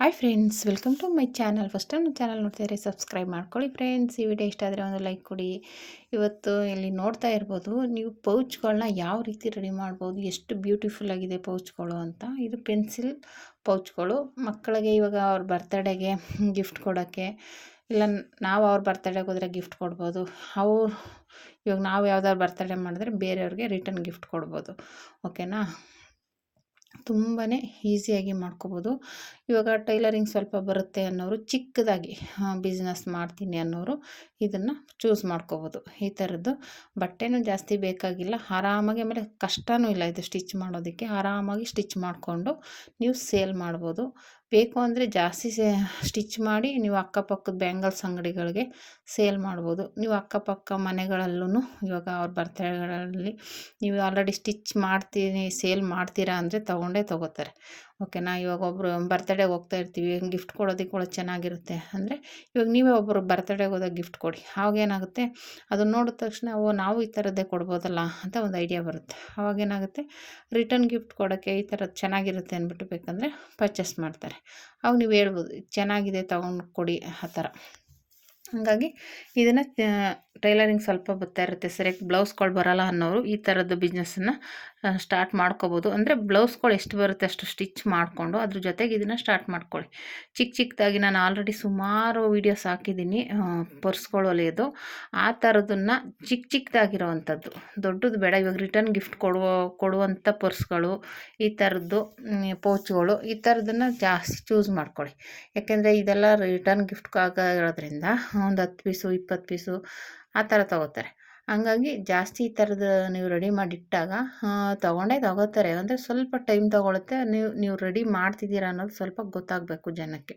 Hi friends welcome to my channel first time channel ನೋಡ್ತಿದ್ರೆ subscribe ಮಾಡ್ಕೊಳ್ಳಿ friends ಈ video ಇಷ್ಟ ಆದರೆ ಒಂದು ಲೈಕ್ ಕೊಡಿ. ಇವತ್ತು ಇಲ್ಲಿ ನೋಡ್ತಾ ಇರ್ಬೋದು, ನೀವು ಪೌಚ್ಗಳನ್ನ ಯಾವ ರೀತಿ ರೆಡಿ ಮಾಡ್ಬೋದು, ಎಷ್ಟು ಬ್ಯೂಟಿಫುಲ್ ಆಗಿದೆ ಪೌಚ್ಗಳು ಅಂತ. ಇದು ಪೆನ್ಸಿಲ್ ಪೌಚ್ಗಳು ಮಕ್ಕಳಿಗೆ ಇವಾಗ ಅವ್ರ ಬರ್ತಡೇಗೆ ಗಿಫ್ಟ್ ಕೊಡೋಕ್ಕೆ, ಇಲ್ಲ ನಾವು ಅವ್ರ ಬರ್ತಡೇಗೆ ಹೋದರೆ ಗಿಫ್ಟ್ ಕೊಡ್ಬೋದು. ಅವ್ರು ಇವಾಗ ನಾವು ಯಾವ್ದಾದ್ರು ಬರ್ತಡೇ ಮಾಡಿದ್ರೆ ಬೇರೆಯವ್ರಿಗೆ ರಿಟರ್ನ್ ಗಿಫ್ಟ್ ಕೊಡ್ಬೋದು. ಓಕೆನಾ ತುಂಬಾ ಈಸಿಯಾಗಿ ಮಾಡ್ಕೋಬೋದು. ಇವಾಗ ಟೈಲರಿಂಗ್ ಸ್ವಲ್ಪ ಬರುತ್ತೆ ಅನ್ನೋರು ಚಿಕ್ಕದಾಗಿ ಬಿಸ್ನೆಸ್ ಮಾಡ್ತೀನಿ ಅನ್ನೋರು ಇದನ್ನು ಚೂಸ್ ಮಾಡ್ಕೋಬೋದು. ಈ ಥರದ್ದು ಬಟ್ಟೆನೂ ಜಾಸ್ತಿ ಬೇಕಾಗಿಲ್ಲ. ಆರಾಮಾಗಿ ಆಮೇಲೆ ಕಷ್ಟವೂ ಇಲ್ಲ ಇದು ಸ್ಟಿಚ್ ಮಾಡೋದಕ್ಕೆ. ಆರಾಮಾಗಿ ಸ್ಟಿಚ್ ಮಾಡಿಕೊಂಡು ನೀವು ಸೇಲ್ ಮಾಡ್ಬೋದು. ಬೇಕು ಅಂದರೆ ಜಾಸ್ತಿ ಸೇ ಸ್ಟಿಚ್ ಮಾಡಿ ನೀವು ಅಕ್ಕಪಕ್ಕದ ಬ್ಯಾಂಗಲ್ಸ್ ಅಂಗಡಿಗಳಿಗೆ ಸೇಲ್ ಮಾಡ್ಬೋದು. ನೀವು ಅಕ್ಕಪಕ್ಕ ಮನೆಗಳಲ್ಲೂ ಇವಾಗ ಅವ್ರ ಬರ್ತಡೆಗಳಲ್ಲಿ ನೀವು ಆಲ್ರೆಡಿ ಸ್ಟಿಚ್ ಮಾಡ್ತೀನಿ ಸೇಲ್ ಮಾಡ್ತೀರಾ ಅಂದರೆ ತೊಗೊಂಡೇ ತೊಗೋತಾರೆ. ಓಕೆನಾ? ಇವಾಗ ಒಬ್ಬರು ಬರ್ತಡೇಗೆ ಹೋಗ್ತಾ ಇರ್ತೀವಿ ಗಿಫ್ಟ್ ಕೊಡೋದಕ್ಕೆ ಕೂಡ ಚೆನ್ನಾಗಿರುತ್ತೆ. ಅಂದರೆ ಇವಾಗ ನೀವೇ ಒಬ್ಬರು ಬರ್ತಡೇಗೆ ಹೋದಾಗ ಗಿಫ್ಟ್ ಕೊಡಿ. ಅವಾಗೇನಾಗುತ್ತೆ ಅದನ್ನು ನೋಡಿದ ತಕ್ಷಣ, ಓ, ನಾವು ಈ ಥರದ್ದೇ ಕೊಡ್ಬೋದಲ್ಲ ಅಂತ ಒಂದು ಐಡಿಯಾ ಬರುತ್ತೆ. ಅವಾಗೇನಾಗುತ್ತೆ ರಿಟರ್ನ್ ಗಿಫ್ಟ್ ಕೊಡೋಕ್ಕೆ ಈ ಥರದ್ದು ಚೆನ್ನಾಗಿರುತ್ತೆ ಅಂದ್ಬಿಟ್ಟು ಬೇಕಂದರೆ ಪರ್ಚೇಸ್ ಮಾಡ್ತಾರೆ. ಅವಾಗ ನೀವು ಹೇಳ್ಬೋದು ಚೆನ್ನಾಗಿದೆ, ತೊಗೊಂಡು ಕೊಡಿ ಆ ಥರ. ಹಾಗಾಗಿ ಇದನ್ನು ಟೈಲರಿಂಗ್ ಸ್ವಲ್ಪ ಬರ್ತಾ ಇರುತ್ತೆ. ಸರಿಯಾಗಿ ಬ್ಲೌಸ್ಗಳು ಬರೋಲ್ಲ ಅನ್ನೋರು ಈ ಥರದ್ದು ಬಿಸ್ನೆಸ್ಸನ್ನು ಸ್ಟಾರ್ಟ್ ಮಾಡ್ಕೋಬೋದು. ಅಂದರೆ ಬ್ಲೌಸ್ಗಳು ಎಷ್ಟು ಬರುತ್ತೆ ಅಷ್ಟು ಸ್ಟಿಚ್ ಮಾಡಿಕೊಂಡು ಅದ್ರ ಜೊತೆಗೆ ಇದನ್ನು ಸ್ಟಾರ್ಟ್ ಮಾಡ್ಕೊಳ್ಳಿ. ಚಿಕ್ಕ ಚಿಕ್ಕದಾಗಿ ನಾನು ಆಲ್ರೆಡಿ ಸುಮಾರು ವೀಡಿಯೋಸ್ ಹಾಕಿದ್ದೀನಿ ಪರ್ಸ್ಗಳು ಹೊಲಿಯೋದು ಆ ಥರದನ್ನು ಚಿಕ್ಕ ಚಿಕ್ಕದಾಗಿರೋವಂಥದ್ದು ದೊಡ್ಡದು ಬೇಡ, ಇವಾಗ ರಿಟರ್ನ್ ಗಿಫ್ಟ್ ಕೊಡುವ, ಕೊಡುವಂಥ ಪರ್ಸ್ಗಳು ಈ ಥರದ್ದು ಪೋಚ್ಗಳು ಈ ಥರದನ್ನು ಜಾಸ್ತಿ ಚೂಸ್ ಮಾಡ್ಕೊಳ್ಳಿ. ಯಾಕೆಂದರೆ ಇದೆಲ್ಲ ರಿಟರ್ನ್ ಗಿಫ್ಟ್ ಆಗಿರೋದ್ರಿಂದ ಒಂದು ಹತ್ತು ಪೀಸು ಇಪ್ಪತ್ತು ಪೀಸು ಆ ಥರ ತೊಗೋತಾರೆ. ಹಂಗಾಗಿ ಜಾಸ್ತಿ ಈ ಥರದ ನೀವು ರೆಡಿ ಮಾಡಿಟ್ಟಾಗ ತೊಗೊಂಡೇ ತಗೋತಾರೆ. ಅಂದರೆ ಸ್ವಲ್ಪ ಟೈಮ್ ತೊಗೊಳುತ್ತೆ. ನೀವು ನೀವು ರೆಡಿ ಮಾಡ್ತಿದ್ದೀರಾ ಅನ್ನೋದು ಸ್ವಲ್ಪ ಗೊತ್ತಾಗಬೇಕು ಜನಕ್ಕೆ.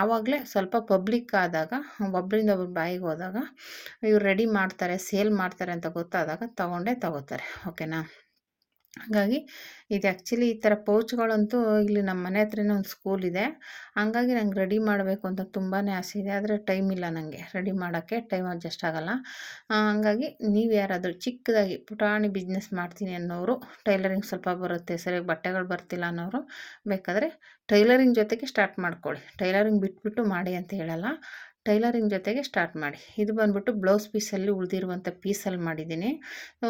ಆವಾಗಲೇ ಸ್ವಲ್ಪ ಪಬ್ಲಿಕ್ ಆದಾಗ ಒಬ್ಬರಿಂದ ಒಬ್ಬರು ಬಾಯಿಗೆ ಹೋದಾಗ, ಇವ್ರು ರೆಡಿ ಮಾಡ್ತಾರೆ ಸೇಲ್ ಮಾಡ್ತಾರೆ ಅಂತ ಗೊತ್ತಾದಾಗ ತೊಗೊಂಡೇ ತಗೋತಾರೆ. ಓಕೆನಾ ಹಾಗಾಗಿ ಇದು ಆ್ಯಕ್ಚುಲಿ ಈ ಥರ ಪೌಚ್ಗಳಂತೂ ಇಲ್ಲಿ ನಮ್ಮ ಮನೆ ಹತ್ರನೇ ಒಂದು ಸ್ಕೂಲ್ ಇದೆ. ಹಂಗಾಗಿ ನಂಗೆ ರೆಡಿ ಮಾಡಬೇಕು ಅಂತ ತುಂಬಾ ಆಸೆ ಇದೆ. ಆದರೆ ಟೈಮ್ ಇಲ್ಲ ನನಗೆ ರೆಡಿ ಮಾಡೋಕ್ಕೆ ಟೈಮ್ ಅಡ್ಜಸ್ಟ್ ಆಗೋಲ್ಲ. ಹಂಗಾಗಿ ನೀವು ಯಾರಾದರೂ ಚಿಕ್ಕದಾಗಿ ಪುಟಾಣಿ ಬಿಸ್ನೆಸ್ ಮಾಡ್ತೀನಿ ಅನ್ನೋರು, ಟೈಲರಿಂಗ್ ಸ್ವಲ್ಪ ಬರುತ್ತೆ, ಸರಿಯಾಗಿ ಬಟ್ಟೆಗಳು ಬರ್ತಿಲ್ಲ ಅನ್ನೋರು ಬೇಕಾದರೆ ಟೈಲರಿಂಗ್ ಜೊತೆಗೆ ಸ್ಟಾರ್ಟ್ ಮಾಡ್ಕೊಳ್ಳಿ. ಟೈಲರಿಂಗ್ ಬಿಟ್ಬಿಟ್ಟು ಮಾಡಿ ಅಂತ ಹೇಳಲ್ಲ. ಟೈಲರಿಂಗ್ ಜೊತೆಗೆ ಸ್ಟಾರ್ಟ್ ಮಾಡಿ. ಇದು ಬಂದ್ಬಿಟ್ಟು ಬ್ಲೌಸ್ ಪೀಸಲ್ಲಿ ಉಳಿದಿರುವಂಥ ಪೀಸಲ್ಲಿ ಮಾಡಿದ್ದೀನಿ.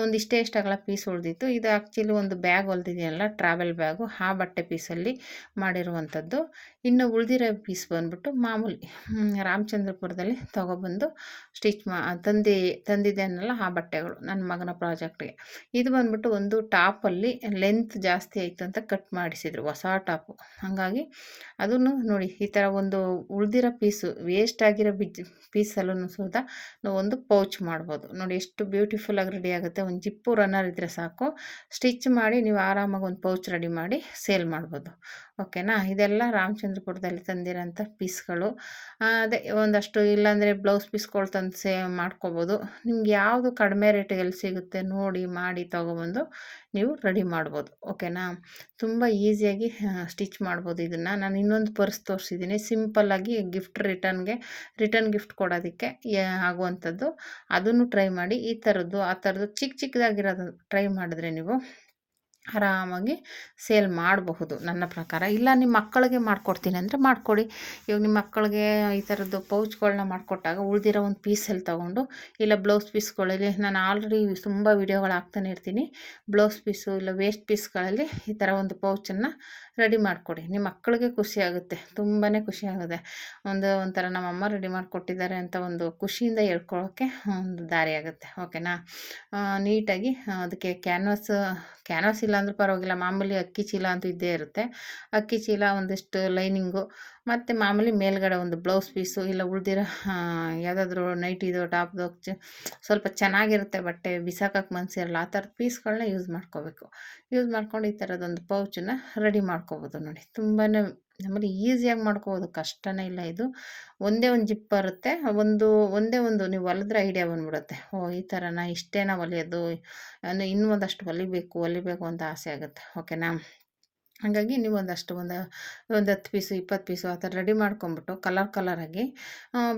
ಒಂದಿಷ್ಟೇ ಅಗಲ ಪೀಸ್ ಉಳಿದಿತ್ತು. ಇದು ಆ್ಯಕ್ಚುಲಿ ಒಂದು ಬ್ಯಾಗ್ ಹೊಲ್ದಿದೆಯಲ್ಲ, ಟ್ರಾವೆಲ್ ಬ್ಯಾಗು, ಆ ಬಟ್ಟೆ ಪೀಸಲ್ಲಿ ಮಾಡಿರುವಂಥದ್ದು. ಇನ್ನು ಉಳಿದಿರೋ ಪೀಸ್ ಬಂದ್ಬಿಟ್ಟು ಮಾಮೂಲಿ ರಾಮಚಂದ್ರಪುರದಲ್ಲಿ ತೊಗೊಬಂದು ಸ್ಟಿಚ್ ಮಾ, ತಂದೆ ತಂದಿದೆ ಅನ್ನಲ್ಲ ಆ ಬಟ್ಟೆಗಳು ನನ್ನ ಮಗನ ಪ್ರಾಜೆಕ್ಟ್ಗೆ. ಇದು ಬಂದ್ಬಿಟ್ಟು ಒಂದು ಟಾಪಲ್ಲಿ ಲೆಂತ್ ಜಾಸ್ತಿ ಆಯಿತು ಅಂತ ಕಟ್ ಮಾಡಿಸಿದ್ರು, ಹೊಸ ಟಾಪು. ಹಾಗಾಗಿ ಅದನ್ನು ನೋಡಿ, ಈ ಥರ ಒಂದು ಉಳಿದಿರೋ ಪೀಸು ವೇಸ್ಟ್ ಆಗಿರೋ ಬಿಜ್ ಪೀಸಲ್ಲೂ ಸಹಿತ ನಾವು ಒಂದು ಪೌಚ್ ಮಾಡ್ಬೋದು. ನೋಡಿ ಎಷ್ಟು ಬ್ಯೂಟಿಫುಲ್ಲಾಗಿ ರೆಡಿ ಆಗುತ್ತೆ. ಒಂದು ಜಿಪ್ಪು ರನ್ನರ್ ಇದ್ದರೆ ಸಾಕು. ಸ್ಟಿಚ್ ಮಾಡಿ ನೀವು ಆರಾಮಾಗಿ ಒಂದು ಪೌಚ್ ರೆಡಿ ಮಾಡಿ ಸೇಲ್ ಮಾಡ್ಬೋದು. ಓಕೆನಾ? ಇದೆಲ್ಲ ರಾಮಚಂದ್ರಪುರದಲ್ಲಿ ತಂದಿರೋಂಥ ಪೀಸ್ಗಳು. ಅದೇ ಒಂದಷ್ಟು ಇಲ್ಲಾಂದರೆ ಬ್ಲೌಸ್ ಪೀಸ್ಗಳು ತಂದು ಸೇ ಮಾಡ್ಕೋಬೋದು. ನಿಮ್ಗೆ ಯಾವುದು ಕಡಿಮೆ ರೇಟಲ್ಲಿ ಸಿಗುತ್ತೆ ನೋಡಿ ಮಾಡಿ ತೊಗೊಬಂದು ನೀವು ರೆಡಿ ಮಾಡ್ಬೋದು. ಓಕೆನಾ? ತುಂಬ ಈಸಿಯಾಗಿ ಸ್ಟಿಚ್ ಮಾಡ್ಬೋದು ಇದನ್ನು. ನಾನು ಇನ್ನೊಂದು ಪರ್ಸ್ ತೋರಿಸಿದ್ದೀನಿ ಸಿಂಪಲ್ಲಾಗಿ ಗಿಫ್ಟ್ ರಿಟರ್ನ್ಗೆ, ರಿಟರ್ನ್ ಗಿಫ್ಟ್ ಕೊಡೋದಕ್ಕೆ ಆಗುವಂಥದ್ದು. ಅದನ್ನು ಟ್ರೈ ಮಾಡಿ. ಈ ಥರದ್ದು, ಆ ಥರದ್ದು ಚಿಕ್ಕ ಚಿಕ್ಕದಾಗಿರೋದು ಟ್ರೈ ಮಾಡಿದ್ರೆ ನೀವು ಆರಾಮಾಗಿ ಸೇಲ್ ಮಾಡಬಹುದು ನನ್ನ ಪ್ರಕಾರ. ಇಲ್ಲ ನಿಮ್ಮ ಮಕ್ಕಳಿಗೆ ಮಾಡಿಕೊಡ್ತೀನಿ ಅಂದರೆ ಮಾಡಿಕೊಡಿ. ಇವಾಗ ನಿಮ್ಮ ಮಕ್ಕಳಿಗೆ ಈ ಥರದ್ದು ಪೌಚ್ಗಳನ್ನ ಮಾಡಿಕೊಟ್ಟಾಗ ಉಳಿದಿರೋ ಒಂದು ಪೀಸಲ್ಲಿ ತೊಗೊಂಡು, ಇಲ್ಲ ಬ್ಲೌಸ್ ಪೀಸ್ಗಳಲ್ಲಿ ನಾನು ಆಲ್ರೆಡಿ ತುಂಬ ವೀಡಿಯೋಗಳು ಹಾಕ್ತಾನೆ ಇರ್ತೀನಿ. ಬ್ಲೌಸ್ ಪೀಸು ಇಲ್ಲ ವೇಸ್ಟ್ ಪೀಸ್ಗಳಲ್ಲಿ ಈ ಥರ ಒಂದು ಪೌಚನ್ನು ರೆಡಿ ಮಾಡಿಕೊಡಿ. ನಿಮ್ಮ ಮಕ್ಕಳಿಗೆ ಖುಷಿ ಆಗುತ್ತೆ. ತುಂಬಾ ಖುಷಿ ಆಗುತ್ತೆ. ಒಂದು ಒಂಥರ ನಮ್ಮಮ್ಮ ರೆಡಿ ಮಾಡಿಕೊಟ್ಟಿದ್ದಾರೆ ಅಂತ ಒಂದು ಖುಷಿಯಿಂದ ಹೇಳ್ಕೊಳ್ಳೋಕ್ಕೆ ಒಂದು ದಾರಿ ಆಗುತ್ತೆ. ಓಕೆನಾ? ನೀಟಾಗಿ ಅದಕ್ಕೆ ಕ್ಯಾನ್ವಾಸ್ ಕ್ಯಾನ್ವಾಸ್ ಇಲ್ಲ ಅಂದರೂ ಪರವಾಗಿಲ್ಲ. ಮಾಮೂಲಿ ಅಕ್ಕಿ ಚೀಲ ಅಂತೂ ಇದ್ದೇ ಇರುತ್ತೆ. ಅಕ್ಕಿ ಚೀಲ ಒಂದಿಷ್ಟು ಲೈನಿಂಗು ಮತ್ತು ಮಾಮೂಲಿ ಮೇಲ್ಗಡೆ ಒಂದು ಬ್ಲೌಸ್ ಪೀಸು ಇಲ್ಲ ಉಳ್ದಿರೋ ಯಾವುದಾದ್ರೂ ನೈಟಿದು, ಟಾಪ್ದು ಸ್ವಲ್ಪ ಚೆನ್ನಾಗಿರುತ್ತೆ ಬಟ್ಟೆ ಬಿಸಾಕಕ್ಕೆ ಮನಸ್ಸಿರಲ್ಲ ಆ ಥರದ ಪೀಸ್ಗಳನ್ನ ಯೂಸ್ ಮಾಡ್ಕೋಬೇಕು. ಯೂಸ್ ಮಾಡ್ಕೊಂಡು ಈ ಥರದೊಂದು ಪೌಚನ್ನ ರೆಡಿ ಮಾಡ್ಕೋಬೋದು ನೋಡಿ. ತುಂಬಾ ನಮ್ಮಲ್ಲಿ ಈಸಿಯಾಗಿ ಮಾಡ್ಕೋಬೋದು, ಕಷ್ಟನೇ ಇಲ್ಲ ಇದು. ಒಂದೇ ಒಂದು ಜಿಪ್ ಬರುತ್ತೆ, ಒಂದು, ಒಂದೇ ಒಂದು ನೀವು ಹೊಲಿದ್ರೆ ಐಡಿಯಾ ಬಂದ್ಬಿಡುತ್ತೆ. ಓ, ಈ ಥರನ ಇಷ್ಟೇನ ಹೊಲಿಯೋದು? ಇನ್ನೂ ಒಂದಷ್ಟು ಹೊಲಿಬೇಕು ಹೊಲಿಬೇಕು ಅಂತ ಆಸೆ ಆಗುತ್ತೆ. ಓಕೆನಾ ಹಾಗಾಗಿ ನೀವು ಒಂದಷ್ಟು ಒಂದು ಒಂದು ಹತ್ತು ಪೀಸು, ಇಪ್ಪತ್ತು ಪೀಸು ಆ ಥರ ರೆಡಿ ಮಾಡ್ಕೊಂಬಿಟ್ಟು ಕಲರ್ ಕಲರಾಗಿ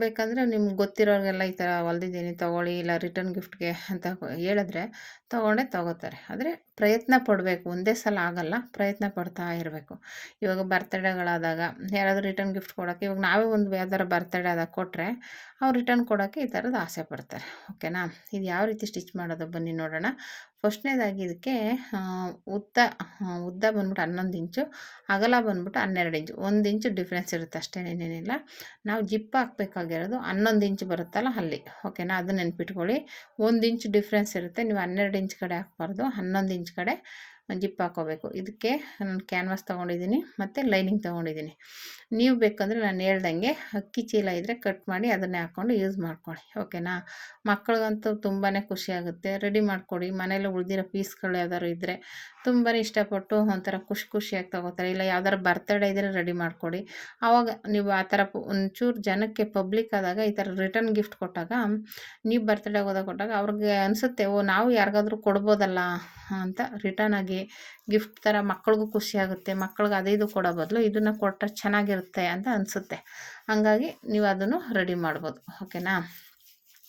ಬೇಕಂದರೆ ನಿಮ್ಗೆ ಗೊತ್ತಿರೋರಿಗೆಲ್ಲ ಈ ಥರ ಹೊಲ್ದಿದ್ದೀನಿ, ತೊಗೊಳ್ಳಿ ಇಲ್ಲ ರಿಟರ್ನ್ ಗಿಫ್ಟ್ಗೆ ಅಂತ ಹೇಳಿದ್ರೆ ತೊಗೊಂಡೇ ತೊಗೋತಾರೆ. ಆದರೆ ಪ್ರಯತ್ನ ಪಡಬೇಕು, ಒಂದೇ ಸಲ ಆಗಲ್ಲ, ಪ್ರಯತ್ನ ಪಡ್ತಾ ಇರಬೇಕು. ಇವಾಗ ಬರ್ತ್ಡೇಗಳಾದಾಗ, ಯಾರಾದರೂ ರಿಟರ್ನ್ ಗಿಫ್ಟ್ ಕೊಡೋಕ್ಕೆ, ಇವಾಗ ನಾವೇ ಒಂದು ಯಾವ್ದಾರು ಬರ್ತ್ಡೇ ಆದಾಗ ಕೊಟ್ಟರೆ ಅವ್ರು ರಿಟರ್ನ್ ಕೊಡೋಕ್ಕೆ ಈ ಥರದ್ದು ಆಸೆ ಪಡ್ತಾರೆ. ಓಕೆನಾ ಇದು ಯಾವ ರೀತಿ ಸ್ಟಿಚ್ ಮಾಡೋದು ಬನ್ನಿ ನೋಡೋಣ. ಫಸ್ಟ್ನೇದಾಗಿ ಇದಕ್ಕೆ ಉದ್ದ ಉದ್ದ ಬಂದ್ಬಿಟ್ಟು ಹನ್ನೊಂದು ಇಂಚು, ಅಗಲ ಬಂದ್ಬಿಟ್ಟು ಹನ್ನೆರಡು ಇಂಚು, ಒಂದು ಇಂಚು ಡಿಫ್ರೆನ್ಸ್ ಇರುತ್ತೆ ಅಷ್ಟೇ, ಏನೇನಿಲ್ಲ. ನಾವು ಜಿಪ್ ಹಾಕ್ಬೇಕಾಗಿರೋದು ಹನ್ನೊಂದು ಇಂಚು ಬರುತ್ತಲ್ಲ ಅಲ್ಲಿ. ಓಕೆನಾ ಅದು ನೆನ್ಪಿಟ್ಕೊಳ್ಳಿ. ಒಂದು ಇಂಚು ಡಿಫ್ರೆನ್ಸ್ ಇರುತ್ತೆ, ನೀವು ಹನ್ನೆರಡು ಇಂಚ್ ಕಡೆ ಹಾಕ್ಬಾರ್ದು, ಹನ್ನೊಂದು ಇಂಚ್ ಕಡೆ ಜಿಪ್ ಹಾಕೋಬೇಕು ಇದಕ್ಕೆ ನಾನು ಕ್ಯಾನ್ವಾಸ್ ತೊಗೊಂಡಿದ್ದೀನಿ ಮತ್ತು ಲೈನಿಂಗ್ ತೊಗೊಂಡಿದ್ದೀನಿ. ನೀವು ಬೇಕಂದರೆ ನಾನು ಹೇಳ್ದಂಗೆ ಅಕ್ಕಿ ಚೀಲ ಇದ್ದರೆ ಕಟ್ ಮಾಡಿ ಅದನ್ನೇ ಹಾಕ್ಕೊಂಡು ಯೂಸ್ ಮಾಡ್ಕೊಳ್ಳಿ, ಓಕೆನಾ? ಮಕ್ಕಳಿಗಂತೂ ತುಂಬಾ ಖುಷಿಯಾಗುತ್ತೆ ರೆಡಿ ಮಾಡಿಕೊಡಿ. ಮನೇಲಿ ಉಳಿದಿರೋ ಪೀಸ್ಗಳು ಯಾವ್ದಾದ್ರು ಇದ್ದರೆ ತುಂಬಾ ಇಷ್ಟಪಟ್ಟು ಒಂಥರ ಖುಷಿ ಖುಷಿಯಾಗಿ ತೊಗೋತಾರೆ. ಇಲ್ಲ ಯಾವ್ದಾರು ಬರ್ತಡೇ ಇದ್ದರೆ ರೆಡಿ ಮಾಡಿಕೊಡಿ. ಆವಾಗ ನೀವು ಆ ಥರ ಒಂಚೂರು ಜನಕ್ಕೆ ಪಬ್ಲಿಕ್ ಆದಾಗ ಈ ಥರ ರಿಟರ್ನ್ ಗಿಫ್ಟ್ ಕೊಟ್ಟಾಗ ನೀವು ಬರ್ತಡೇ ಹೋದಾಗ ಕೊಟ್ಟಾಗ ಅವ್ರಿಗೆ ಅನಿಸುತ್ತೆ, ಓ ನಾವು ಯಾರಿಗಾದ್ರೂ ಕೊಡ್ಬೋದಲ್ಲ ಅಂತ ರಿಟರ್ನ್ ಆಗಿ ಗಿಫ್ಟ್ ಥರ ಮಕ್ಳಿಗೂ ಖುಷಿಯಾಗುತ್ತೆ ಮಕ್ಳಿಗೆ ಅದೇ ಇದು ಕೊಡೋ ಬದಲು ಇದನ್ನು ಕೊಟ್ಟರೆ ಚೆನ್ನಾಗಿರುತ್ತೆ ಅಂತ ಅನಿಸುತ್ತೆ. ಹಾಗಾಗಿ ನೀವು ಅದನ್ನು ರೆಡಿ ಮಾಡ್ಬೋದು. ಓಕೆನಾ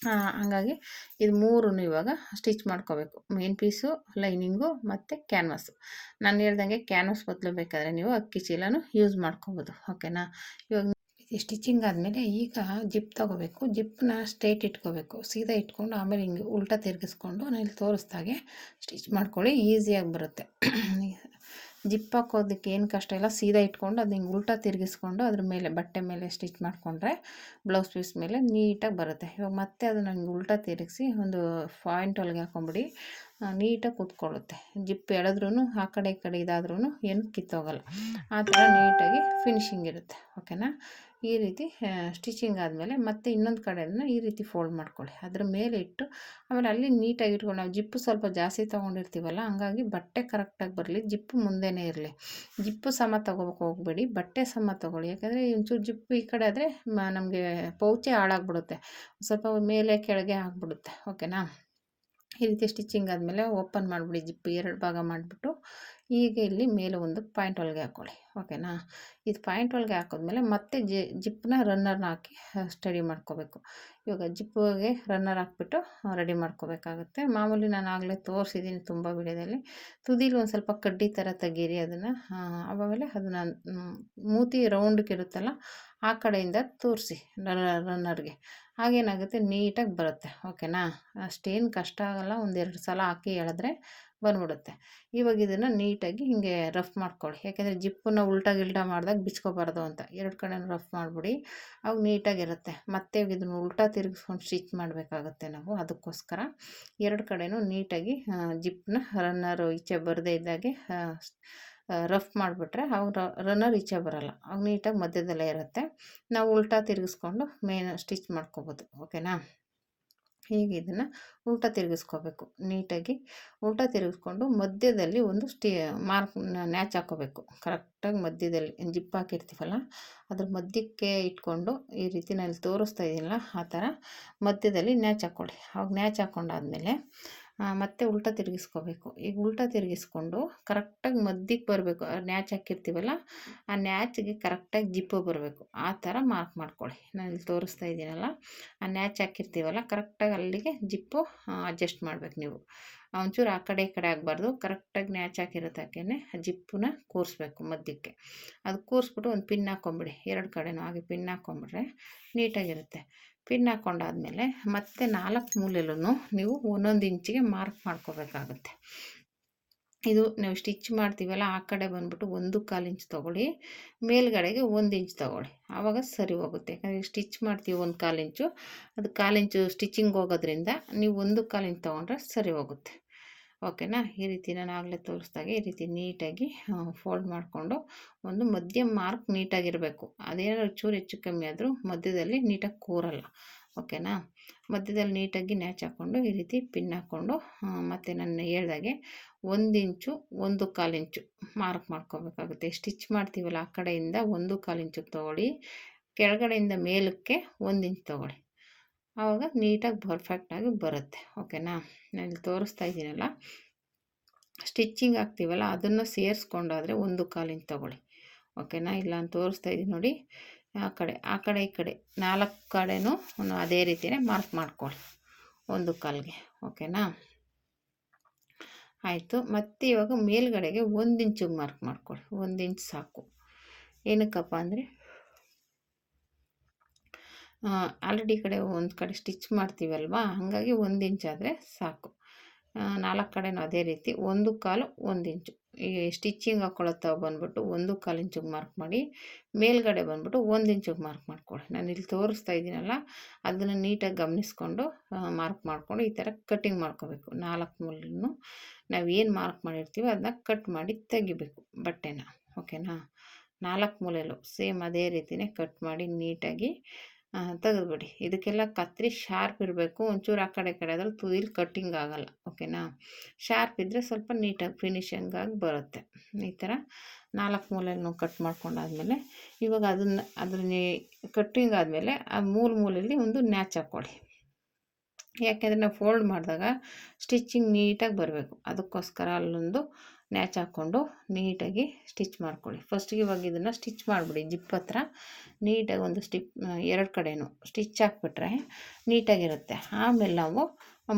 ಹಾಗಾಗಿ ಇದು ಮೂರೂ ಇವಾಗ ಸ್ಟಿಚ್ ಮಾಡ್ಕೋಬೇಕು. ಮೇನ್ ಪೀಸು ಲೈನಿಂಗು ಮತ್ತು ಕ್ಯಾನ್ವಾಸು ನಾನು ಹೇಳ್ದಂಗೆ ಕ್ಯಾನ್ವಾಸ್ ಬದಲು ಬೇಕಾದರೆ ನೀವು ಅಕ್ಕಿ ಚೀಲನೂ ಯೂಸ್ ಮಾಡ್ಕೋಬೋದು ಓಕೆನಾ ಇವಾಗ ಸ್ಟಿಚಿಂಗ್ ಆದಮೇಲೆ ಈಗ ಜಿಪ್ ತೊಗೋಬೇಕು. ಜಿಪ್ಪನ್ನ ಸ್ಟ್ರೇಟ್ ಇಟ್ಕೋಬೇಕು. ಸೀದಾ ಇಟ್ಕೊಂಡು ಆಮೇಲೆ ಹಿಂಗೆ ಉಲ್ಟಾ ತಿರುಗಿಸ್ಕೊಂಡು ನಾನು ಇಲ್ಲಿ ತೋರಿಸ್ದಾಗೆ ಸ್ಟಿಚ್ ಮಾಡ್ಕೊಳ್ಳಿ ಈಸಿಯಾಗಿ ಬರುತ್ತೆ. ಜಿಪ್ ಹಾಕೋದಕ್ಕೆ ಏನು ಕಷ್ಟ ಇಲ್ಲ. ಸೀದಾ ಇಟ್ಕೊಂಡು ಅದು ಹಿಂಗೆ ಉಲ್ಟಾ ತಿರುಗಿಸ್ಕೊಂಡು ಅದ್ರ ಮೇಲೆ ಬಟ್ಟೆ ಮೇಲೆ ಸ್ಟಿಚ್ ಮಾಡಿಕೊಂಡ್ರೆ ಬ್ಲೌಸ್ ಪೀಸ್ ಮೇಲೆ ನೀಟಾಗಿ ಬರುತ್ತೆ. ಇವಾಗ ಮತ್ತೆ ಅದನ್ನು ಹಂಗೆ ಉಲ್ಟಾ ತಿರುಗಿಸಿ ಒಂದು ಪಾಯಿಂಟ್ ಒಳಗೆ ಹಾಕೊಂಬಿಡಿ. ನೀಟಾಗಿ ಕೂತ್ಕೊಳ್ಳುತ್ತೆ. ಜಿಪ್ ಎಳೆದ್ರೂ ಆ ಕಡೆ ಈ ಕಡೆ ಇದಾದ್ರೂ ಏನು ಕಿತ್ತೋಗಲ್ಲ. ಆ ಥರ ನೀಟಾಗಿ ಫಿನಿಶಿಂಗ್ ಇರುತ್ತೆ ಓಕೆನಾ ಈ ರೀತಿ ಸ್ಟಿಚಿಂಗ್ ಆದಮೇಲೆ ಮತ್ತೆ ಇನ್ನೊಂದು ಕಡೆಯನ್ನು ಈ ರೀತಿ ಫೋಲ್ಡ್ ಮಾಡ್ಕೊಳ್ಳಿ. ಅದ್ರ ಮೇಲೆ ಇಟ್ಟು, ಆಮೇಲೆ ಅಲ್ಲಿ ನೀಟಾಗಿ ಇಟ್ಕೊಂಡು, ನಾವು ಜಿಪ್ಪು ಸ್ವಲ್ಪ ಜಾಸ್ತಿ ತೊಗೊಂಡಿರ್ತೀವಲ್ಲ, ಹಂಗಾಗಿ ಬಟ್ಟೆ ಕರೆಕ್ಟಾಗಿ ಬರಲಿ, ಜಿಪ್ಪು ಮುಂದೆನೇ ಇರಲಿ. ಜಿಪ್ಪು ಸಮ ತೊಗೋಬೇಕು ಹೋಗಬೇಡಿ, ಬಟ್ಟೆ ಸಮ ತೊಗೊಳ್ಳಿ. ಯಾಕಂದರೆ ಒಂಚೂರು ಜಿಪ್ಪು ಈ ಕಡೆ ಆದರೆ ನಮಗೆ ಪೌಚೆ ಹಾಳಾಗ್ಬಿಡುತ್ತೆ. ಸ್ವಲ್ಪ ಮೇಲೆ ಕೆಳಗೆ ಆಗಿಬಿಡುತ್ತೆ ಓಕೆನಾ ಈ ರೀತಿ ಸ್ಟಿಚಿಂಗ್ ಆದಮೇಲೆ ಓಪನ್ ಮಾಡಿಬಿಡಿ ಜಿಪ್ಪು ಎರಡು ಭಾಗ ಮಾಡಿಬಿಟ್ಟು ಈಗ ಇಲ್ಲಿ ಮೇಲೆ ಒಂದು ಪಾಯಿಂಟ್ ಒಳಗೆ ಹಾಕ್ಕೊಳ್ಳಿ ಓಕೆನಾ ಇದು ಪಾಯಿಂಟ್ ಒಳಗೆ ಹಾಕಿದ್ಮೇಲೆ ಮತ್ತೆ ಜಿ ಜಿಪ್ಪನ್ನ ರನ್ನರ್ನ ಹಾಕಿ ಸ್ಟಡಿ ಮಾಡ್ಕೋಬೇಕು. ಇವಾಗ ಜಿಪ್ಪಿಗೆ ರನ್ನರ್ ಹಾಕ್ಬಿಟ್ಟು ರೆಡಿ ಮಾಡ್ಕೋಬೇಕಾಗುತ್ತೆ. ಮಾಮೂಲಿ ನಾನು ಆಗಲೇ ತೋರಿಸಿದ್ದೀನಿ ತುಂಬ ವಿಡಿಯೋದಲ್ಲಿ. ತುದಿಲಿ ಒಂದು ಸ್ವಲ್ಪ ಕಡ್ಡಿ ಥರ ತೆಗೀರಿ ಅದನ್ನು. ಆಮೇಲೆ ಅದನ್ನು ಮೂತಿ ರೌಂಡ್ಗೆ ಇರುತ್ತಲ್ಲ, ಆ ಕಡೆಯಿಂದ ತೋರಿಸಿ ರನ್ನರ್ಗೆ ಹಾಗೇನಾಗುತ್ತೆ? ನೀಟಾಗಿ ಬರುತ್ತೆ. ಓಕೆನಾ ಅಷ್ಟೇನು ಕಷ್ಟ ಆಗೋಲ್ಲ. ಒಂದೆರಡು ಸಲ ಹಾಕಿ ಎಳೆದ್ರೆ ಬಂದ್ಬಿಡುತ್ತೆ. ಇವಾಗ ಇದನ್ನು ನೀಟಾಗಿ ಹಿಂಗೆ ರಫ್ ಮಾಡ್ಕೊಳ್ಳಿ ಯಾಕೆಂದರೆ ಜಿಪ್ಪನ್ನ ಉಲ್ಟಾ ಗಿಲ್ಟಾ ಮಾಡಿದಾಗ ಬಿಚ್ಕೋಬಾರ್ದು ಅಂತ. ಎರಡು ಕಡೆ ರಫ್ ಮಾಡಿಬಿಡಿ. ಅವಾಗ ನೀಟಾಗಿರುತ್ತೆ. ಮತ್ತೆ ಇದನ್ನು ಉಲ್ಟಾ ತಿರುಗಿಸ್ಕೊಂಡು ಸ್ಟಿಚ್ ಮಾಡಬೇಕಾಗುತ್ತೆ ನಾವು. ಅದಕ್ಕೋಸ್ಕರ ಎರಡು ಕಡೆನೂ ನೀಟಾಗಿ ಜಿಪ್ಪನ್ನ ರನ್ನರು ಈಚೆ ಬರದೇ ಇದ್ದಾಗೆ ರಫ್ ಮಾಡಿಬಿಟ್ರೆ ಅವಾಗ ರನ್ನರ್ ಈಚೆ ಬರೋಲ್ಲ. ಅವಾಗ ನೀಟಾಗಿ ಮಧ್ಯದಲ್ಲೇ ಇರುತ್ತೆ. ನಾವು ಉಲ್ಟಾ ತಿರುಗಿಸ್ಕೊಂಡು ಮೇನ್ ಸ್ಟಿಚ್ ಮಾಡ್ಕೋಬೋದು. ಓಕೆನಾ? ಹೀಗೆ ಇದನ್ನು ಉಲ್ಟಾ ತಿರುಗಿಸ್ಕೋಬೇಕು. ನೀಟಾಗಿ ಉಲ್ಟಾ ತಿರುಗಿಸ್ಕೊಂಡು ಮಧ್ಯದಲ್ಲಿ ಒಂದು ಸ್ಟೇ ಮಾರ್ಕ್ ನ್ಯಾಚ್ ಹಾಕೋಬೇಕು. ಕರೆಕ್ಟಾಗಿ ಮಧ್ಯದಲ್ಲಿ ಜಿಪ್ ಹಾಕಿರ್ತೀವಲ್ಲ, ಅದ್ರ ಮಧ್ಯಕ್ಕೆ ಇಟ್ಕೊಂಡು ಈ ರೀತಿ ನಾನು ತೋರಿಸ್ತಾ ಇದ್ದೀನಲ್ಲ, ಆ ಥರ ಮಧ್ಯದಲ್ಲಿ ನ್ಯಾಚ್ ಹಾಕ್ಕೊಳ್ಳಿ. ಅವಾಗ ನ್ಯಾಚ್ ಹಾಕ್ಕೊಂಡಾದ್ಮೇಲೆ ಮತ್ತೆ ಉಲ್ಟ ತಿರುಗಿಸ್ಕೋಬೇಕು. ಈಗ ಉಲ್ಟ ತಿರುಗಿಸ್ಕೊಂಡು ಕರೆಕ್ಟಾಗಿ ಮದ್ದಿಗೆ ಬರಬೇಕು. ನ್ಯಾಚ್ ಹಾಕಿರ್ತೀವಲ್ಲ, ಆ ನ್ಯಾಚ್ಗೆ ಕರೆಕ್ಟಾಗಿ ಜಿಪ್ಪು ಬರಬೇಕು. ಆ ಥರ ಮಾರ್ಕ್ ಮಾಡ್ಕೊಳ್ಳಿ. ನಾನು ಇಲ್ಲಿ ತೋರಿಸ್ತಾ ಇದ್ದೀನಲ್ಲ, ಆ ನ್ಯಾಚ್ ಹಾಕಿರ್ತೀವಲ್ಲ, ಕರೆಕ್ಟಾಗಿ ಅಲ್ಲಿಗೆ ಜಿಪ್ಪು ಅಡ್ಜಸ್ಟ್ ಮಾಡಬೇಕು ನೀವು. ಒಂಚೂರು ಆ ಕಡೆ ಈ ಕಡೆ ಆಗಬಾರ್ದು. ಕರೆಕ್ಟಾಗಿ ನ್ಯಾಚ್ ಹಾಕಿರೋದಕ್ಕೇ ಜಿಪ್ಪನ್ನ ಕೂರಿಸ್ಬೇಕು ಮಧ್ಯಕ್ಕೆ. ಅದು ಕೂರಿಸ್ಬಿಟ್ಟು ಒಂದು ಪಿನ್ ಹಾಕ್ಕೊಂಬಿಡಿ ಎರಡು ಕಡೆನೂ ಹಾಗೆ ಪಿನ್ ಹಾಕ್ಕೊಂಬಿಟ್ರೆ ನೀಟಾಗಿರುತ್ತೆ. ಪಿನ್ ಹಾಕ್ಕೊಂಡಾದ್ಮೇಲೆ ಮತ್ತೆ ನಾಲ್ಕು ಮೂಲೆಯಲ್ಲೂ ನೀವು ಒಂದೊಂದು ಇಂಚಿಗೆ ಮಾರ್ಕ್ ಮಾಡ್ಕೋಬೇಕಾಗುತ್ತೆ. ಇದು ನಾವು ಸ್ಟಿಚ್ ಮಾಡ್ತೀವಲ್ಲ, ಆ ಕಡೆ ಬಂದ್ಬಿಟ್ಟು ಒಂದು ಕಾಲು ಇಂಚ್ ತೊಗೊಳ್ಳಿ, ಮೇಲ್ಗಡೆಗೆ ಒಂದು ಇಂಚ್ ತೊಗೊಳ್ಳಿ. ಆವಾಗ ಸರಿ ಹೋಗುತ್ತೆ. ಯಾಕಂದರೆ ಸ್ಟಿಚ್ ಮಾಡ್ತೀವಿ ಒಂದು ಕಾಲು ಇಂಚು. ಅದು ಕಾಲು ಇಂಚು ಸ್ಟಿಚಿಂಗ್ ಹೋಗೋದ್ರಿಂದ ನೀವು ಒಂದು ಕಾಲು ಇಂಚ್ ತೊಗೊಂಡ್ರೆ ಸರಿ ಹೋಗುತ್ತೆ. ಓಕೆನಾ? ಈ ರೀತಿ ನಾನು ಆಗಲೇ ತೋರಿಸ್ದಾಗೆ ಈ ರೀತಿ ನೀಟಾಗಿ ಫೋಲ್ಡ್ ಮಾಡಿಕೊಂಡು ಒಂದು ಮಧ್ಯ ಮಾರ್ಕ್ ನೀಟಾಗಿರಬೇಕು. ಅದೇನಾದ್ರು ಚೂರು ಹೆಚ್ಚು ಕಮ್ಮಿ ಆದರೂ ಮಧ್ಯದಲ್ಲಿ ನೀಟಾಗಿ ಕೂರಲ್ಲ. ಓಕೆನಾ? ಮಧ್ಯದಲ್ಲಿ ನೀಟಾಗಿ ನ್ಯಾಚ್ ಹಾಕ್ಕೊಂಡು ಈ ರೀತಿ ಪಿನ್ ಹಾಕ್ಕೊಂಡು ಮತ್ತು ನಾನು ಹೇಳ್ದಾಗೆ ಒಂದು ಇಂಚು, ಒಂದು ಕಾಲು ಇಂಚು ಮಾರ್ಕ್ ಮಾಡ್ಕೋಬೇಕಾಗುತ್ತೆ. ಸ್ಟಿಚ್ ಮಾಡ್ತೀವಲ್ಲ ಆ ಕಡೆಯಿಂದ ಒಂದು ಕಾಲು ಇಂಚು ತೊಗೊಳ್ಳಿ, ಕೆಳಗಡೆಯಿಂದ ಮೇಲಕ್ಕೆ ಒಂದು ಇಂಚ್ ತೊಗೊಳ್ಳಿ. ಆವಾಗ ನೀಟಾಗಿ ಪರ್ಫೆಕ್ಟಾಗಿ ಬರುತ್ತೆ. ಓಕೆನಾ ನಾನು ಇಲ್ಲಿ ತೋರಿಸ್ತಾ ಇದ್ದೀನಲ್ಲ? ಸ್ಟಿಚ್ಚಿಂಗ್ ಆಗ್ತೀವಲ್ಲ ಅದನ್ನು ಸೇರಿಸ್ಕೊಂಡಾದರೆ ಒಂದು ಕಾಲಿಂದ ತೊಗೊಳ್ಳಿ. ಓಕೆನಾ ಇಲ್ಲ ನಾನು ತೋರಿಸ್ತಾ ಇದ್ದೀನಿ ನೋಡಿ. ಆ ಕಡೆ ಆ ಕಡೆ, ಈ ಕಡೆ, ನಾಲ್ಕು ಕಡೆನೂ ಅದೇ ರೀತಿಯೇ ಮಾರ್ಕ್ ಮಾಡ್ಕೊಳ್ಳಿ. ಒಂದು ಕಾಲಿಗೆ. ಓಕೆನಾ ಆಯಿತು. ಮತ್ತು ಇವಾಗ ಮೇಲ್ಗಡೆಗೆ ಒಂದು ಇಂಚಿಗೆ ಮಾರ್ಕ್ ಮಾಡ್ಕೊಳ್ಳಿ. ಒಂದು ಇಂಚ್ ಸಾಕು. ಏನಕ್ಕಪ್ಪ ಅಂದರೆ ಆಲ್ರೆಡಿ ಕಡೆ ಒಂದು ಕಡೆ ಸ್ಟಿಚ್ ಮಾಡ್ತೀವಲ್ವಾ? ಹಾಗಾಗಿ ಒಂದು ಇಂಚಾದರೆ ಸಾಕು. ನಾಲ್ಕು ಕಡೆನೂ ಅದೇ ರೀತಿ ಒಂದು ಕಾಲು ಒಂದು ಇಂಚು. ಈ ಸ್ಟಿಚ್ಚಿಂಗ್ ಹಾಕ್ಕೊಳ್ಳೋ ಬಂದ್ಬಿಟ್ಟು ಒಂದು ಕಾಲು ಇಂಚಿಗೆ ಮಾರ್ಕ್ ಮಾಡಿ, ಮೇಲ್ಗಡೆ ಬಂದ್ಬಿಟ್ಟು ಒಂದು ಇಂಚಿಗೆ ಮಾರ್ಕ್ ಮಾಡ್ಕೊಳ್ಳಿ. ನಾನು ಇಲ್ಲಿ ತೋರಿಸ್ತಾ ಇದ್ದೀನಲ್ಲ, ಅದನ್ನು ನೀಟಾಗಿ ಗಮನಿಸ್ಕೊಂಡು ಮಾರ್ಕ್ ಮಾಡಿಕೊಂಡು ಈ ಥರ ಕಟ್ಟಿಂಗ್ ಮಾಡ್ಕೋಬೇಕು. ನಾಲ್ಕು ಮೂಲೂ ನಾವು ಏನು ಮಾರ್ಕ್ ಮಾಡಿರ್ತೀವಿ ಅದನ್ನ ಕಟ್ ಮಾಡಿ ತೆಗಿಬೇಕು ಬಟ್ಟೆನ ಓಕೆನಾ ನಾಲ್ಕು ಮೂಲೆಯಲ್ಲೂ ಸೇಮ್ ಅದೇ ರೀತಿಯೇ ಕಟ್ ಮಾಡಿ ನೀಟಾಗಿ ತೆಗೆದುಬಿಡಿ. ಇದಕ್ಕೆಲ್ಲ ಕತ್ತರಿ ಶಾರ್ಪ್ ಇರಬೇಕು. ಒಂಚೂರು ಆ ಕಡೆ ಕಡೆ ಆದ್ರೆ ತುದಿಲಿ ಕಟ್ಟಿಂಗ್ ಆಗೋಲ್ಲ. ಓಕೆನಾ ಶಾರ್ಪ್ ಇದ್ದರೆ ಸ್ವಲ್ಪ ನೀಟಾಗಿ ಫಿನಿಶಿಂಗ್ ಆಗಿ ಬರುತ್ತೆ. ಈ ಥರ ನಾಲ್ಕು ಮೂಲೆಯನ್ನು ಕಟ್ ಮಾಡ್ಕೊಂಡಾದ್ಮೇಲೆ ಇವಾಗ ಅದನ್ನು ಅದನ್ನ ಕಟ್ಟಿಂಗ್ ಆದಮೇಲೆ ಆ ಮೂಲೆ ಮೂಲೆಯಲ್ಲಿ ಒಂದು ನ್ಯಾಚ್ ಹಾಕ್ಕೊಳ್ಳಿ. ಯಾಕೆಂದರೆ ನಾವು ಫೋಲ್ಡ್ ಮಾಡಿದಾಗ ಸ್ಟಿಚ್ಚಿಂಗ್ ನೀಟಾಗಿ ಬರಬೇಕು. ಅದಕ್ಕೋಸ್ಕರ ಅಲ್ಲೊಂದು ನ್ಯಾಚ್ ಹಾಕ್ಕೊಂಡು ನೀಟಾಗಿ ಸ್ಟಿಚ್ ಮಾಡ್ಕೊಳ್ಳಿ. ಫಸ್ಟಿಗೆ ಇವಾಗ ಇದನ್ನು ಸ್ಟಿಚ್ ಮಾಡಿಬಿಡಿ. ಜಿಪ್ ಹತ್ರ ನೀಟಾಗಿ ಒಂದು ಸ್ಟಿಪ್ ಎರಡು ಕಡೆಯೂ ಸ್ಟಿಚ್ ಹಾಕ್ಬಿಟ್ರೆ ನೀಟಾಗಿರುತ್ತೆ. ಆಮೇಲೆ ನಾವು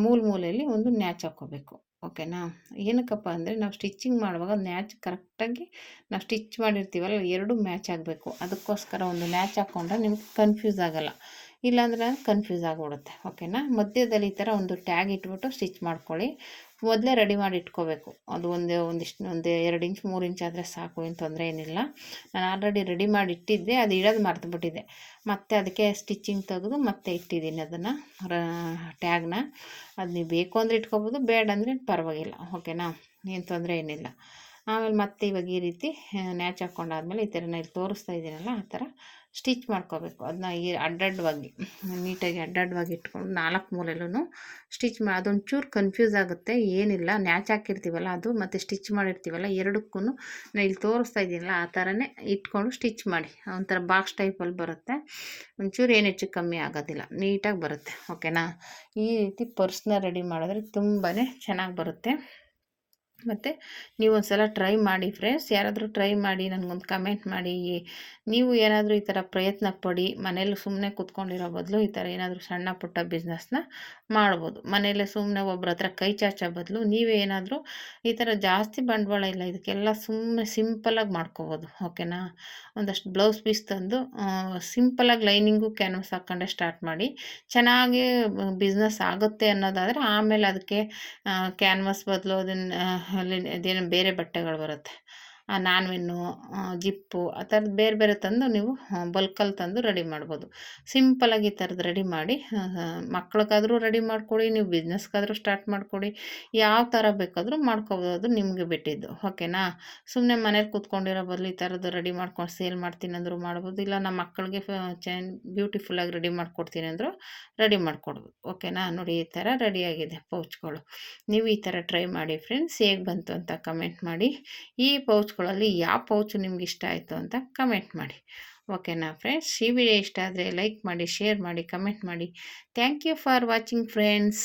ಮೂಲ ಮೂಲೆಯಲ್ಲಿ ಒಂದು ನ್ಯಾಚ್ ಹಾಕ್ಕೋಬೇಕು. ಓಕೆನಾ? ಏನಕ್ಕಪ್ಪ ಅಂದರೆ ನಾವು ಸ್ಟಿಚ್ಚಿಂಗ್ ಮಾಡುವಾಗ ನ್ಯಾಚ್ ಕರೆಕ್ಟಾಗಿ ನಾವು ಸ್ಟಿಚ್ ಮಾಡಿರ್ತೀವಲ್ಲ, ಎರಡು ಮ್ಯಾಚ್ ಆಗಬೇಕು. ಅದಕ್ಕೋಸ್ಕರ ಒಂದು ನ್ಯಾಚ್ ಹಾಕ್ಕೊಂಡ್ರೆ ನಿಮ್ಗೆ ಕನ್ಫ್ಯೂಸ್ ಆಗೋಲ್ಲ. ಇಲ್ಲಾಂದ್ರೆ ಕನ್ಫ್ಯೂಸ್ ಆಗಿಬಿಡುತ್ತೆ. ಓಕೆನಾ? ಮಧ್ಯದಲ್ಲಿ ಈ ಥರ ಒಂದು ಟ್ಯಾಗ್ ಇಟ್ಬಿಟ್ಟು ಸ್ಟಿಚ್ ಮಾಡ್ಕೊಳ್ಳಿ. ಮೊದಲೇ ರೆಡಿ ಮಾಡಿ ಇಟ್ಕೋಬೇಕು. ಅದು ಒಂದು ಒಂದಿಷ್ಟು, ಒಂದು ಎರಡು ಇಂಚ್ ಮೂರು ಇಂಚ್ ಆದರೆ ಸಾಕು, ಏನು ತೊಂದರೆ ಏನಿಲ್ಲ. ನಾನು ಆಲ್ರೆಡಿ ರೆಡಿ ಮಾಡಿ ಇಟ್ಟಿದ್ದೆ, ಅದು ಇಡೋದು ಮರ್ತುಬಿಟ್ಟಿದೆ. ಮತ್ತು ಅದಕ್ಕೆ ಸ್ಟಿಚ್ಚಿಂಗ್ ತೆಗೆದು ಮತ್ತೆ ಇಟ್ಟಿದ್ದೀನಿ ಅದನ್ನು ಟ್ಯಾಗ್ನ ಅದು ನೀವು ಬೇಕು ಅಂದರೆ ಇಟ್ಕೋಬೋದು, ಬೇಡ ಅಂದರೆ ಪರವಾಗಿಲ್ಲ. ಓಕೆನಾ ಏನು ತೊಂದರೆ ಏನಿಲ್ಲ. ಆಮೇಲೆ ಮತ್ತೆ ಇವಾಗ ಈ ರೀತಿ ನ್ಯಾಚ್ ಹಾಕ್ಕೊಂಡಾದ್ಮೇಲೆ ಈ ಥರ ಇಲ್ಲಿ ತೋರಿಸ್ತಾ ಇದ್ದೀನಲ್ಲ, ಆ ಥರ ಸ್ಟಿಚ್ ಮಾಡ್ಕೋಬೇಕು. ಅದನ್ನ ಈ ಅಡ್ಡಡ್ಡವಾಗಿ ನೀಟಾಗಿ ಅಡ್ಡಡ್ಡವಾಗಿ ಇಟ್ಕೊಂಡು ನಾಲ್ಕು ಮೂಲೆಯಲ್ಲೂ ಸ್ಟಿಚ್ ಮಾ, ಅದೊಂಚೂರು ಕನ್ಫ್ಯೂಸ್ ಆಗುತ್ತೆ. ಏನಿಲ್ಲ, ನ್ಯಾಚ್ ಹಾಕಿರ್ತೀವಲ್ಲ ಅದು, ಮತ್ತು ಸ್ಟಿಚ್ ಮಾಡಿರ್ತೀವಲ್ಲ ಎರಡಕ್ಕೂ ನಾನು ಇಲ್ಲಿ ತೋರಿಸ್ತಾ ಇದ್ದೀನಲ್ಲ, ಆ ಥರನೇ ಇಟ್ಕೊಂಡು ಸ್ಟಿಚ್ ಮಾಡಿ. ಒಂಥರ ಬಾಕ್ಸ್ ಟೈಪಲ್ಲಿ ಬರುತ್ತೆ. ಒಂಚೂರು ಏನು ಹೆಚ್ಚು ಕಮ್ಮಿ ಆಗೋದಿಲ್ಲ, ನೀಟಾಗಿ ಬರುತ್ತೆ, ಓಕೆನಾ? ಈ ರೀತಿ ಪರ್ಸ್ನ ರೆಡಿ ಮಾಡಿದ್ರೆ ತುಂಬಾ ಚೆನ್ನಾಗಿ ಬರುತ್ತೆ. ಮತ್ತು ನೀವು ಒಂದು ಸಲ ಟ್ರೈ ಮಾಡಿ ಫ್ರೆಂಡ್ಸ್ ಯಾರಾದರೂ ಟ್ರೈ ಮಾಡಿ, ನನಗೊಂದು ಕಮೆಂಟ್ ಮಾಡಿ. ನೀವು ಏನಾದರೂ ಈ ಥರ ಪ್ರಯತ್ನ ಪಡಿ, ಮನೇಲಿ ಸುಮ್ಮನೆ ಕೂತ್ಕೊಂಡಿರೋ ಬದಲು ಈ ಥರ ಏನಾದರೂ ಸಣ್ಣ ಪುಟ್ಟ ಬಿಸ್ನೆಸ್ನ ಮಾಡ್ಬೋದು. ಮನೆಯಲ್ಲೇ ಸುಮ್ಮನೆ ಒಬ್ಬರ ಹತ್ರ ಕೈ ಚಾಚೋ ಬದಲು ನೀವೇ ಏನಾದರೂ ಈ ಥರ ಜಾಸ್ತಿ ಬಂಡವಾಳ ಇಲ್ಲ, ಇದಕ್ಕೆಲ್ಲ ಸುಮ್ಮನೆ ಸಿಂಪಲಾಗಿ ಮಾಡ್ಕೋಬೋದು ಓಕೆನಾ ಒಂದಷ್ಟು ಬ್ಲೌಸ್ ಪೀಸ್ ತಂದು ಸಿಂಪಲಾಗಿ ಲೈನಿಂಗು ಕ್ಯಾನ್ವಸ್ ಹಾಕ್ಕೊಂಡೆ ಸ್ಟಾರ್ಟ್ ಮಾಡಿ. ಚೆನ್ನಾಗಿ ಬಿಸ್ನೆಸ್ ಆಗುತ್ತೆ ಅನ್ನೋದಾದರೆ ಆಮೇಲೆ ಅದಕ್ಕೆ ಕ್ಯಾನ್ವಸ್ ಬದಲು ಅದನ್ನು ಅಲ್ಲಿ ಅದೇನೋ ಬೇರೆ ಬಟ್ಟೆಗಳು ಬರುತ್ತೆ. ನಾನ್ವೆನ್ನು ಜಿಪ್ಪು ಆ ಥರದ್ದು ಬೇರೆ ಬೇರೆ ತಂದು ನೀವು ಬಲ್ಕಲ್ಲಿ ತಂದು ರೆಡಿ ಮಾಡ್ಬೋದು. ಸಿಂಪಲಾಗಿ ಈ ಥರದ್ದು ರೆಡಿ ಮಾಡಿ ಮಕ್ಳಿಗಾದರೂ ರೆಡಿ ಮಾಡಿಕೊಡಿ, ನೀವು ಬಿಸ್ನೆಸ್ಗಾದರೂ ಸ್ಟಾರ್ಟ್ ಮಾಡಿಕೊಡಿ, ಯಾವ ಥರ ಬೇಕಾದರೂ ಮಾಡ್ಕೋಬೋದು ನಿಮಗೆ ಬಿಟ್ಟಿದ್ದು, ಓಕೆನಾ? ಸುಮ್ಮನೆ ಮನೇಲಿ ಕೂತ್ಕೊಂಡಿರೋ ಬದಲು ಈ ಥರದ್ದು ರೆಡಿ ಮಾಡ್ಕೊಂಡು ಸೇಲ್ ಮಾಡ್ತೀನಿ ಅಂದರೂ ಮಾಡ್ಬೋದು, ಇಲ್ಲ ನಮ್ಮ ಮಕ್ಕಳಿಗೆ ಚೆನ್ನ ಬ್ಯೂಟಿಫುಲ್ಲಾಗಿ ರೆಡಿ ಮಾಡಿಕೊಡ್ತೀನಿ ಅಂದರೂ ರೆಡಿ ಮಾಡಿಕೊಡ್ಬೋದು, ಓಕೆನಾ? ನೋಡಿ ಈ ಥರ ರೆಡಿಯಾಗಿದೆ ಪೌಚ್ಗಳು. ನೀವು ಈ ಥರ ಟ್ರೈ ಮಾಡಿ ಫ್ರೆಂಡ್ಸ್, ಹೇಗೆ ಬಂತು ಅಂತ ಕಮೆಂಟ್ ಮಾಡಿ. ಈ ಪೌಚ್ ಪೌಚ್ಗಳಲ್ಲಿ ಯಾವ ಪೌಚು ನಿಮ್ಗೆ ಇಷ್ಟ ಆಯಿತು ಅಂತ ಕಮೆಂಟ್ ಮಾಡಿ. ಓಕೆನಾ ಫ್ರೆಂಡ್ಸ್ ಈ ವಿಡಿಯೋ ಇಷ್ಟ ಆದರೆ ಲೈಕ್ ಮಾಡಿ ಶೇರ್ ಮಾಡಿ ಕಮೆಂಟ್ ಮಾಡಿ. Thank you for watching friends